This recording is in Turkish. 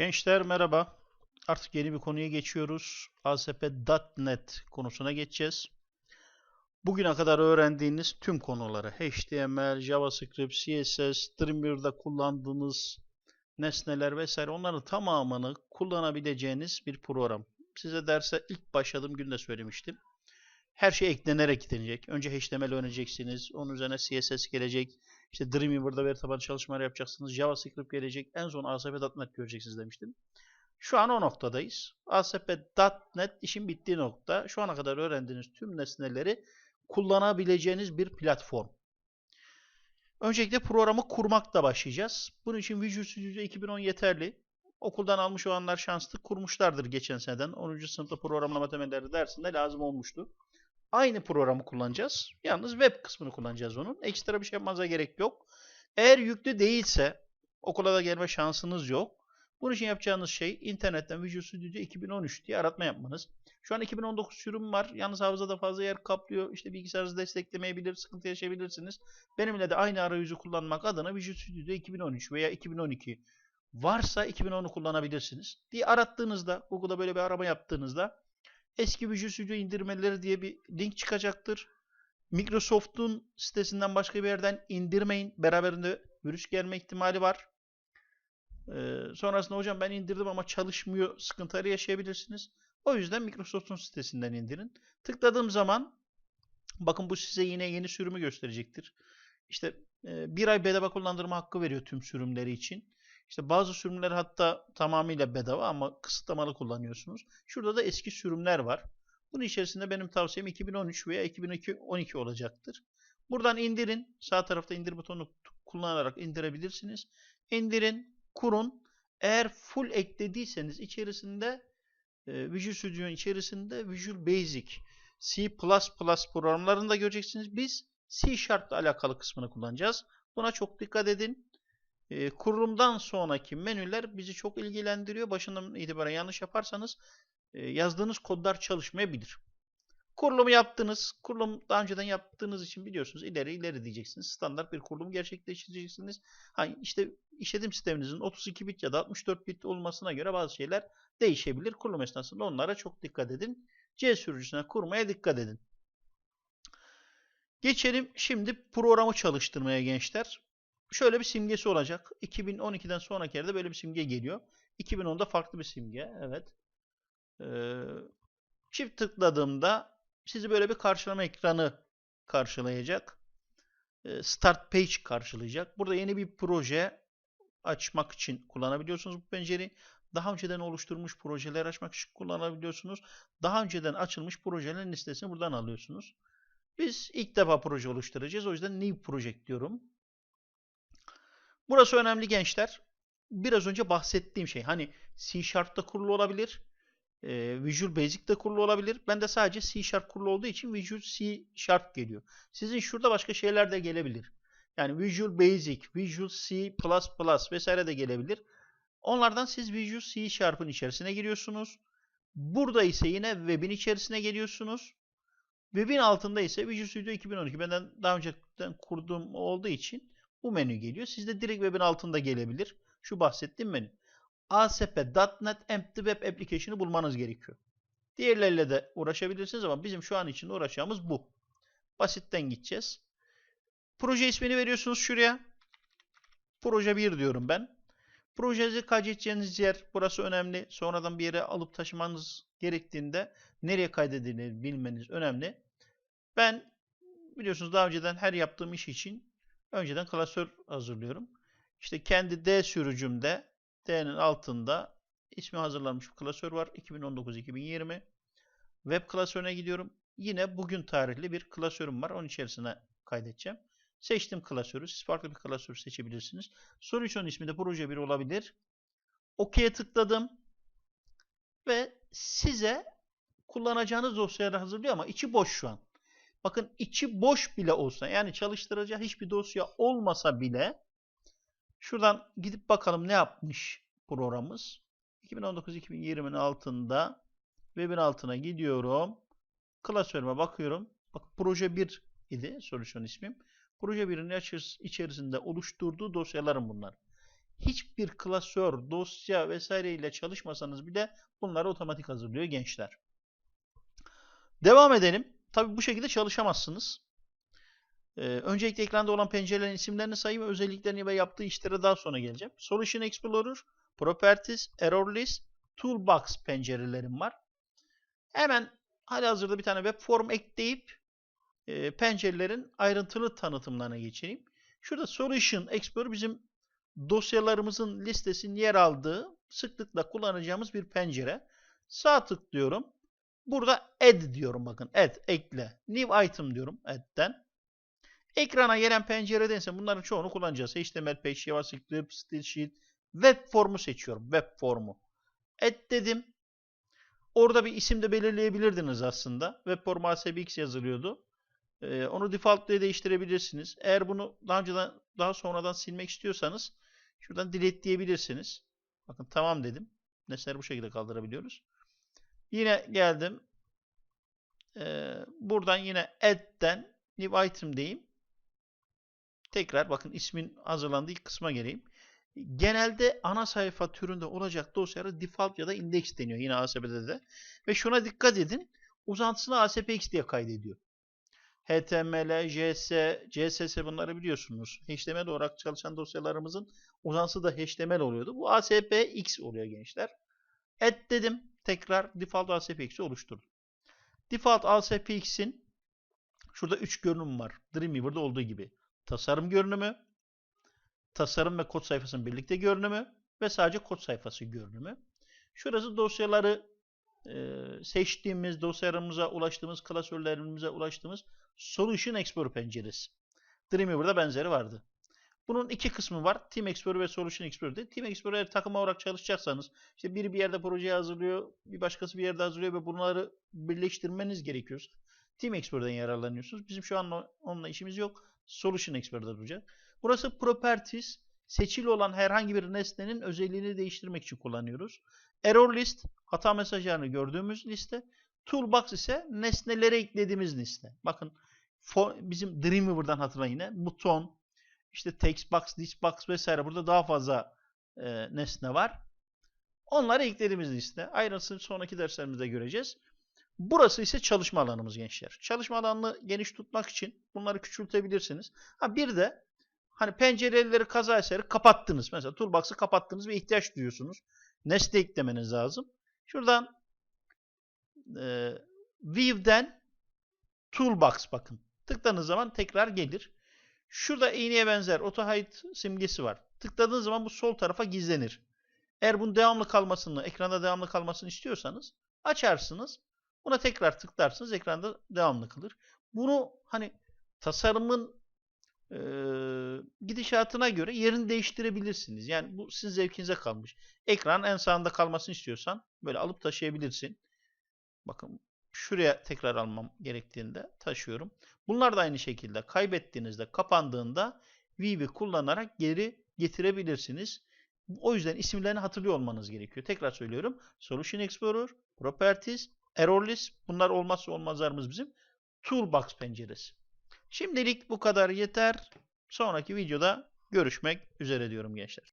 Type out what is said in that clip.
Gençler merhaba. Artık yeni bir konuya geçiyoruz. ASP.NET konusuna geçeceğiz. Bugüne kadar öğrendiğiniz tüm konuları HTML, JavaScript, CSS, Dreamweaver'da kullandığınız nesneler vesaire onların tamamını kullanabileceğiniz bir program. Size derse ilk başladığım günde söylemiştim. Her şey eklenerek gidecek. Önce HTML öğreneceksiniz. Onun üzerine CSS gelecek. İşte Dreamweaver'da veri tabanı çalışmaları yapacaksınız. JavaScript gelecek. En son ASP.NET göreceksiniz demiştim. Şu an o noktadayız. ASP.NET işin bittiği nokta. Şu ana kadar öğrendiğiniz tüm nesneleri kullanabileceğiniz bir platform. Öncelikle programı kurmakla başlayacağız. Bunun için Visual Studio 2010 yeterli. Okuldan almış olanlar şanslı kurmuşlardır geçen seneden. 10. sınıfta programlama temelleri dersinde lazım olmuştu. Aynı programı kullanacağız. Yalnız web kısmını kullanacağız onun. Ekstra bir şey yapmanıza gerek yok. Eğer yüklü değilse okula da gelme şansınız yok. Bunun için yapacağınız şey internetten Visual Studio 2013 diye aratma yapmanız. Şu an 2019 sürüm var. Yalnız hafızada fazla yer kaplıyor. İşte bilgisayarınızı desteklemeyebilir, sıkıntı yaşayabilirsiniz. Benimle de aynı arayüzü kullanmak adına Visual Studio 2013 veya 2012 varsa 2010'u kullanabilirsiniz. diye arattığınızda, Google'da böyle bir arama yaptığınızda eski Visual Studio indirmeleri diye bir link çıkacaktır. Microsoft'un sitesinden başka bir yerden indirmeyin. Beraberinde virüs gelme ihtimali var. Ee, sonrasında hocam ben indirdim ama çalışmıyor sıkıntıları yaşayabilirsiniz. O yüzden Microsoft'un sitesinden indirin. Tıkladığım zaman bakın bu size yine yeni sürümü gösterecektir. İşte e, bir ay bedava kullandırma hakkı veriyor tüm sürümleri için. İşte bazı sürümler hatta tamamıyla bedava ama kısıtlamalı kullanıyorsunuz. Şurada da eski sürümler var. Bunun içerisinde benim tavsiyem 2013 veya 2012 olacaktır. Buradan indirin. Sağ tarafta indir butonunu kullanarak indirebilirsiniz. İndirin, kurun. Eğer full eklediyseniz içerisinde e, Visual Studio'nun içerisinde Visual Basic, C++ programlarını da göreceksiniz. Biz C Sharp ile alakalı kısmını kullanacağız. Buna çok dikkat edin. E, kurulumdan sonraki menüler bizi çok ilgilendiriyor. Başından itibaren yanlış yaparsanız e, yazdığınız kodlar çalışmayabilir. Kurulumu yaptınız. Kurulum daha önceden yaptığınız için biliyorsunuz ileri ileri diyeceksiniz. Standart bir kurulum gerçekleştireceksiniz. Hani işte işletim sisteminizin 32 bit ya da 64 bit olmasına göre bazı şeyler değişebilir. Kurulum esnasında onlara çok dikkat edin. C sürücüsüne kurmaya dikkat edin. Geçelim şimdi programı çalıştırmaya gençler. Şöyle bir simgesi olacak. 2012'den sonraki yerde böyle bir simge geliyor. 2010'da farklı bir simge. Evet. Ee, çift tıkladığımda sizi böyle bir karşılama ekranı karşılayacak. Ee, start page karşılayacak. Burada yeni bir proje açmak için kullanabiliyorsunuz bu pencereyi. Daha önceden oluşturmuş projeler açmak için kullanabiliyorsunuz. Daha önceden açılmış projelerin listesini buradan alıyorsunuz. Biz ilk defa proje oluşturacağız. O yüzden new project diyorum. Burası önemli gençler. Biraz önce bahsettiğim şey. Hani C Sharp'ta kurulu olabilir. E, Visual Basic'te kurulu olabilir. Ben de sadece C Sharp kurulu olduğu için Visual C Sharp geliyor. Sizin şurada başka şeyler de gelebilir. Yani Visual Basic, Visual C++ vesaire de gelebilir. Onlardan siz Visual C Sharp'ın içerisine giriyorsunuz. Burada ise yine web'in içerisine geliyorsunuz. Web'in altında ise Visual Studio 2012 benden daha önceden kurduğum olduğu için bu menü geliyor. Sizde direkt web'in altında gelebilir. Şu bahsettiğim menü. ASP.NET Empty Web Application'ı bulmanız gerekiyor. Diğerleriyle de uğraşabilirsiniz ama bizim şu an için uğraşacağımız bu. Basitten gideceğiz. Proje ismini veriyorsunuz şuraya. Proje 1 diyorum ben. Projenizi kaydedeceğiniz yer burası önemli. Sonradan bir yere alıp taşımanız gerektiğinde nereye kaydedildiğini bilmeniz önemli. Ben biliyorsunuz daha önceden her yaptığım iş için önceden klasör hazırlıyorum. İşte kendi D sürücümde D'nin altında ismi hazırlanmış bir klasör var. 2019-2020. Web klasörüne gidiyorum. Yine bugün tarihli bir klasörüm var. Onun içerisine kaydedeceğim. Seçtim klasörü. Siz farklı bir klasör seçebilirsiniz. Solution ismi de proje 1 olabilir. OK'ye tıkladım. Ve size kullanacağınız dosyayı hazırlıyor ama içi boş şu an. Bakın içi boş bile olsa yani çalıştıracağı hiçbir dosya olmasa bile şuradan gidip bakalım ne yapmış programımız. 2019-2020'nin altında webin altına gidiyorum. Klasörüme bakıyorum. Bak proje 1 idi solution ismim. Proje 1'in içerisinde oluşturduğu dosyalarım bunlar. hiçbir klasör, dosya vesaire ile çalışmasanız bile bunları otomatik hazırlıyor gençler. Devam edelim. Tabi bu şekilde çalışamazsınız. Ee, öncelikle ekranda olan pencerelerin isimlerini sayayım özelliklerini ve yaptığı işlere daha sonra geleceğim. Solution Explorer, Properties, Error List, Toolbox pencerelerim var. Hemen halihazırda bir tane web form ekleyip e, pencerelerin ayrıntılı tanıtımlarına geçeyim. Şurada Solution Explorer bizim dosyalarımızın listesinin yer aldığı sıklıkla kullanacağımız bir pencere. Sağ tıklıyorum. Burada add diyorum bakın. Add, ekle. New item diyorum add'den. Ekrana gelen pencereden ise bunların çoğunu kullanacağız. HTML page, JavaScript, Stylesheet, web formu seçiyorum. Web formu. Add dedim. Orada bir isim de belirleyebilirdiniz aslında. Web formu ASBX yazılıyordu. Ee, onu default diye değiştirebilirsiniz. Eğer bunu daha önceden daha sonradan silmek istiyorsanız şuradan delete diyebilirsiniz. Bakın tamam dedim. Nesneleri bu şekilde kaldırabiliyoruz. Yine geldim. Ee, buradan yine add'den new item diyeyim. Tekrar bakın ismin hazırlandığı ilk kısma geleyim. Genelde ana sayfa türünde olacak dosyalara default ya da index deniyor yine ASP'de de. Ve şuna dikkat edin. Uzantısını ASPX diye kaydediyor. HTML, JS, CSS bunları biliyorsunuz. HTML olarak çalışan dosyalarımızın uzantısı da HTML oluyordu. Bu ASPX oluyor gençler. Add dedim. Tekrar default ASPX'i oluşturdum. Default ASPX'in şurada 3 görünüm var. Dreamweaver'da olduğu gibi. Tasarım görünümü, tasarım ve kod sayfasının birlikte görünümü ve sadece kod sayfası görünümü. Şurası dosyaları e, seçtiğimiz, dosyalarımıza ulaştığımız, klasörlerimize ulaştığımız Solution Explorer penceresi. Dreamweaver'da benzeri vardı. Bunun iki kısmı var. Team Explorer ve Solution Explorer. Team Explorer takım olarak çalışacaksanız işte biri bir yerde proje hazırlıyor, bir başkası bir yerde hazırlıyor ve bunları birleştirmeniz gerekiyor. Team Explorer'dan yararlanıyorsunuz. Bizim şu an onunla işimiz yok. Solution Explorer'da duracak. Burası Properties. Seçili olan herhangi bir nesnenin özelliğini değiştirmek için kullanıyoruz. Error List, hata mesajlarını gördüğümüz liste. Toolbox ise nesnelere eklediğimiz liste. Bakın bizim Dreamweaver'dan hatırlayın yine. Buton, işte text box, list box vesaire burada daha fazla e, nesne var. Onları eklediğimiz liste. Ayrıntısını sonraki derslerimizde göreceğiz. Burası ise çalışma alanımız gençler. Çalışma alanını geniş tutmak için bunları küçültebilirsiniz. Ha bir de hani pencereleri kaza eseri kapattınız. Mesela toolbox'ı kapattınız ve ihtiyaç duyuyorsunuz. Nesne eklemeniz lazım. Şuradan e, View'den Toolbox bakın. Tıkladığınız zaman tekrar gelir. Şurada iğneye benzer AutoHide simgesi var. Tıkladığınız zaman bu sol tarafa gizlenir. Eğer bunun devamlı kalmasını, ekranda devamlı kalmasını istiyorsanız açarsınız. Buna tekrar tıklarsınız. Ekranda devamlı kalır. Bunu hani tasarımın e, gidişatına göre yerini değiştirebilirsiniz. Yani bu sizin zevkinize kalmış. Ekran en sağında kalmasını istiyorsan böyle alıp taşıyabilirsin. Bakın şuraya tekrar almam gerektiğinde taşıyorum. Bunlar da aynı şekilde kaybettiğinizde kapandığında Vivi kullanarak geri getirebilirsiniz. O yüzden isimlerini hatırlıyor olmanız gerekiyor. Tekrar söylüyorum. Solution Explorer, Properties, Error List bunlar olmazsa olmazlarımız bizim. Toolbox penceresi. Şimdilik bu kadar yeter. Sonraki videoda görüşmek üzere diyorum gençler.